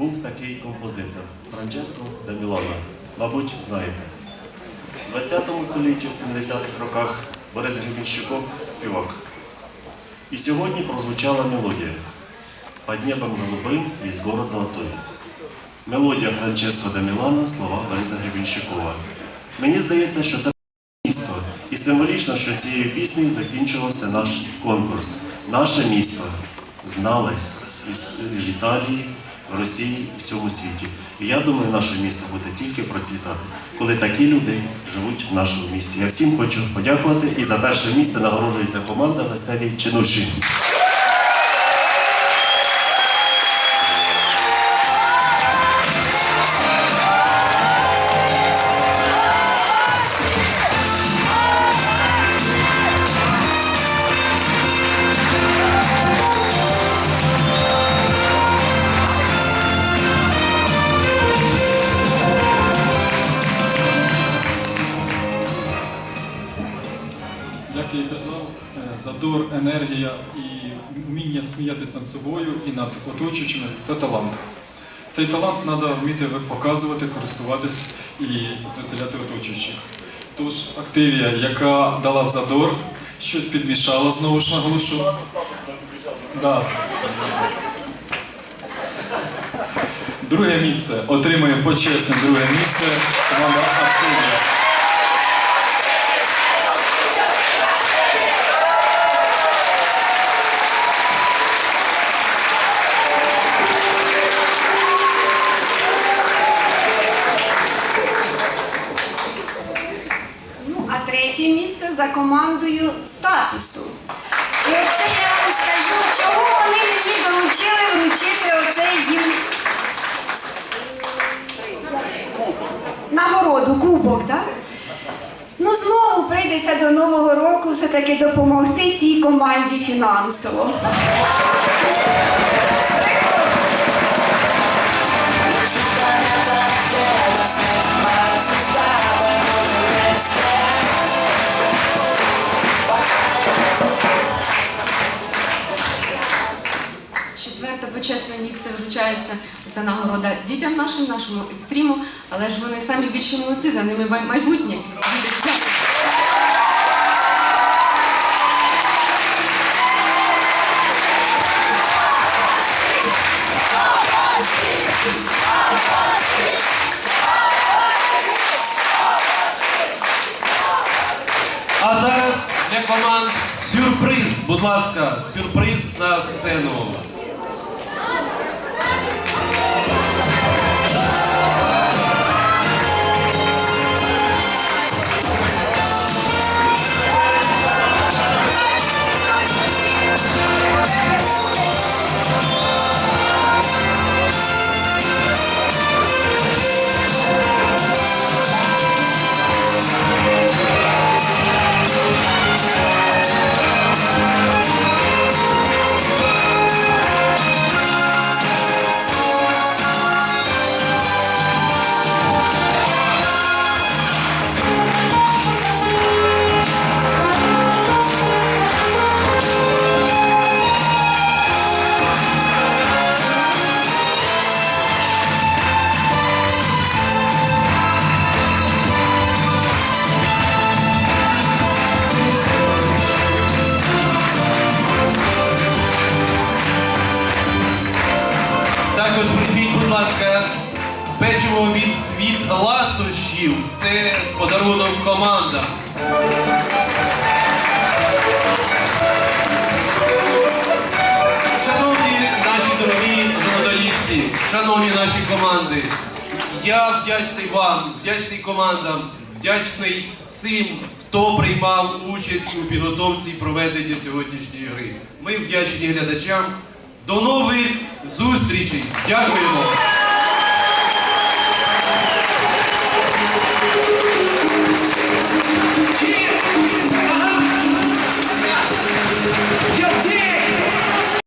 був такий композитор Франческо да Мілана. Мабуть, знаєте. У 20 столітті, в 70-х роках Борис Гребенщиков співак. І сьогодні прозвучала мелодія. «Под небом голубим есть город золотой». Мелодія Франческо да Мілана, слова Бориса Гребенщикова. Мені здається, що це місто. І символічно, що цією піснею закінчувався наш конкурс. Наше місто знали в Італії, Росії, всьому світі. І я думаю, наше місто буде тільки процвітати, коли такі люди живуть в нашому місті. Я всім хочу подякувати і за перше місце нагороджується команда Веселі Чинуші. Е, енергія і вміння сміятися над собою і над оточуючими це талант. Цей талант треба вміти показувати, користуватись і звеселяти оточуючих. Тож Активія, яка дала задор, щось підмішала, знову ж наголошу. Да. Друге місце отримує почесне друге місце команда Активія. За командою статусу. І оце я вам скажу, чому вони мені доручили вручити оцей їм нагороду, кубок, так? Ну, знову прийдеться до Нового року все-таки допомогти цій команді фінансово. Почесне місце вручається ця нагорода дітям нашим, нашому екстріму, але ж вони самі більше молодці, за ними майбутнє. А зараз для команд сюрприз. Будь ласка, сюрприз на сцену. Bye. Печиво від світ ласощів. Це подарунок командам. Шановні наші дорогі журналісти, шановні наші команди, я вдячний вам, вдячний командам, вдячний всім, хто приймав участь у підготовці і проведенні сьогоднішньої гри. Ми вдячні глядачам. До нових зустрічей! Дякуємо!